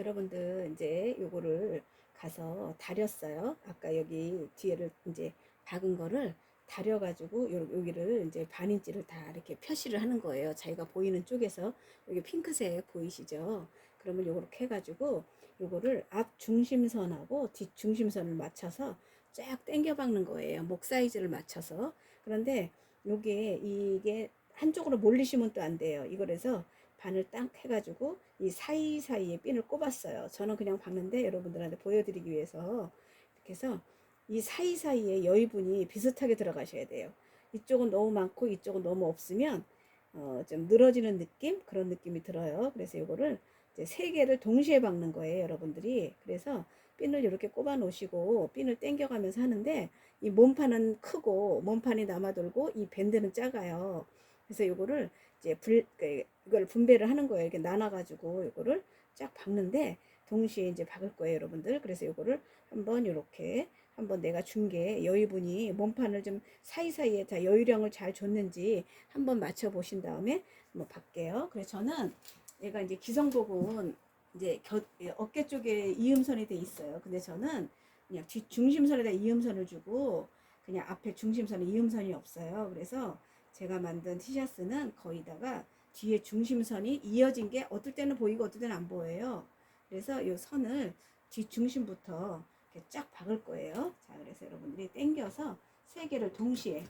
여러분들 이제 요거를 가서 다렸어요. 아까 여기 뒤에를 이제 박은 거를 다려가지고 요- 여기를 이제 반 인치를 다 이렇게 표시를 하는 거예요. 자기가 보이는 쪽에서 여기 핑크색 보이시죠? 그러면 요렇게 해가지고 요거를 앞 중심선하고 뒷 중심선을 맞춰서 쫙 당겨 박는 거예요. 목 사이즈를 맞춰서. 그런데 요게 이게 한쪽으로 몰리시면 또 안 돼요. 이거래서 반을 딱 해가지고 이 사이사이에 핀을 꼽았어요. 저는 그냥 박는데 여러분들한테 보여드리기 위해서 이렇게 해서 이 사이사이에 여유분이 비슷하게 들어가셔야 돼요. 이쪽은 너무 많고 이쪽은 너무 없으면 어, 좀 늘어지는 느낌 그런 느낌이 들어요. 그래서 이거를 이제 세 개를 동시에 박는 거예요, 여러분들이. 그래서 핀을 이렇게 꼽아 놓으시고 핀을 당겨가면서 하는데 이 몸판은 크고 몸판이 남아돌고 이 밴드는 작아요. 그래서 이거를 이제 불 그, 이걸 분배를 하는 거예요. 이렇게 나눠가지고 이거를 쫙 박는데 동시에 이제 박을 거예요, 여러분들. 그래서 이거를 한번 이렇게 한번 내가 준 게 여유분이 몸판을 좀 사이사이에 다 여유량을 잘 줬는지 한번 맞춰 보신 다음에 한번 박게요. 그래서 저는 얘가 이제 기성복은 이제 겨, 예, 어깨 쪽에 이음선이 돼 있어요. 근데 저는 그냥 뒷 중심선에다 이음선을 주고 그냥 앞에 중심선에 이음선이 없어요. 그래서 제가 만든 티셔츠는 거의다가 뒤에 중심선이 이어진 게 어떨 때는 보이고 어떨 때는 안 보여요. 그래서 이 선을 뒷 중심부터 이렇게 쫙 박을 거예요. 자, 그래서 여러분들이 당겨서 세 개를 동시에.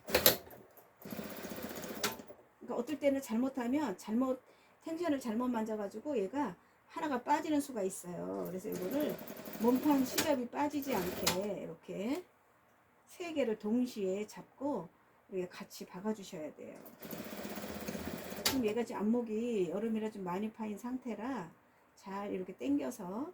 그러니까 어떨 때는 잘못하면 잘못 텐션을 잘못 만져가지고 얘가 하나가 빠지는 수가 있어요. 그래서 이거를 몸판 시접이 빠지지 않게 이렇게 세 개를 동시에 잡고 이렇게 같이 박아주셔야 돼요. 지금 얘가 지금 안목이 여름이라 좀 많이 파인 상태라 잘 이렇게 당겨서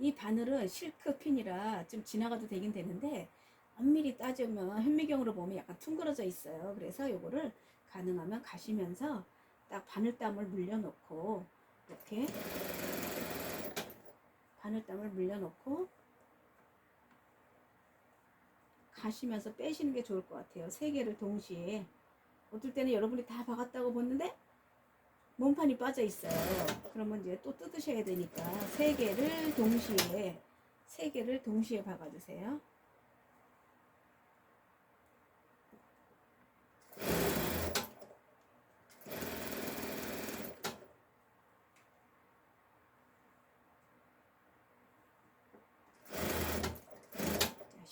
이 바늘은 실크 핀이라 좀 지나가도 되긴 되는데 엄밀히 따지면 현미경으로 보면 약간 퉁그러져 있어요. 그래서 요거를 가능하면 가시면서 딱 바늘땀을 물려놓고 이렇게 바늘땀을 물려놓고 가시면서 빼시는 게 좋을 것 같아요. 세 개를 동시에 어떨 때는 여러분이 다 박았다고 보는데 몸판이 빠져 있어요. 그러면 이제 또 뜯으셔야 되니까 세 개를 동시에 세 개를 동시에 박아주세요.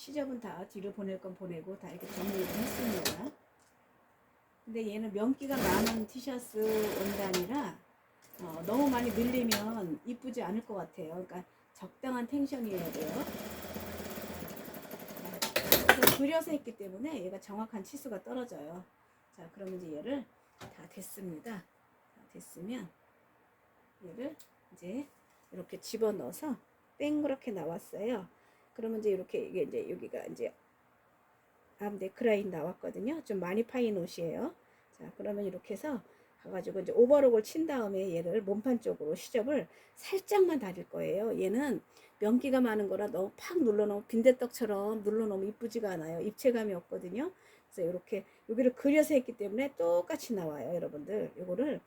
자, 시접은 다 뒤로 보낼 건 보내고 다 이렇게 정리를 했습니다. 근데 얘는 면기가 많은 티셔츠 원단이라 어, 너무 많이 늘리면 이쁘지 않을 것 같아요. 그러니까 적당한 텐션이어야 돼요. 자, 그려서 했기 때문에 얘가 정확한 치수가 떨어져요. 자, 그러면 이제 얘를 다 됐습니다. 다 됐으면 얘를 이제 이렇게 집어 넣어서 땡그렇게 나왔어요. 그러면 이제 이렇게 이게 이제 여기가 이제 앞 네크라인 나왔거든요. 좀 많이 파인 옷이에요. 자, 그러면 이렇게 해서 가가지고 이제 오버록을 친 다음에 얘를 몸판 쪽으로 시접을 살짝만 다릴 거예요. 얘는 면기가 많은 거라 너무 팍 눌러놓으면 빈대떡처럼 눌러놓으면 이쁘지가 않아요. 입체감이 없거든요. 그래서 이렇게 여기를 그려서 했기 때문에 똑같이 나와요. 여러분들. 요거를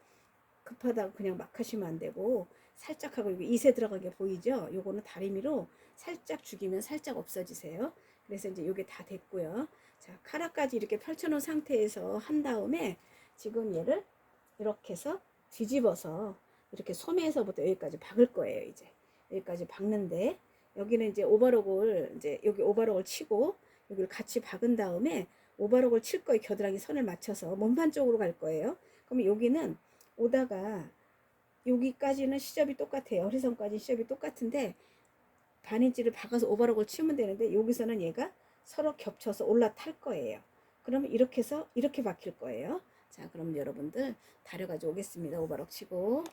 급하다고 그냥 막 하시면 안 되고 살짝 하고 여기 이세 들어가게 보이죠? 요거는 다리미로 살짝 죽이면 살짝 없어지세요. 그래서 이제 요게 다 됐고요. 자, 카라까지 이렇게 펼쳐 놓은 상태에서 한 다음에 지금 얘를 이렇게 해서 뒤집어서 이렇게 소매에서부터 여기까지 박을 거예요. 이제 여기까지 박는데 여기는 이제 오버록을 이제 여기 오버록을 치고 여기를 같이 박은 다음에 오버록을 칠 거예요. 겨드랑이 선을 맞춰서 몸판 쪽으로 갈 거예요. 그러면 여기는 오다가 여기까지는 시접이 똑같아요. 허리선까지 시접이 똑같은데 반인치를 박아서 오버록을 치면 되는데 여기서는 얘가 서로 겹쳐서 올라탈 거예요. 그러면 이렇게 해서 이렇게 박힐 거예요. 자, 그럼 여러분들 다려가지고 오겠습니다. 오버록 치고.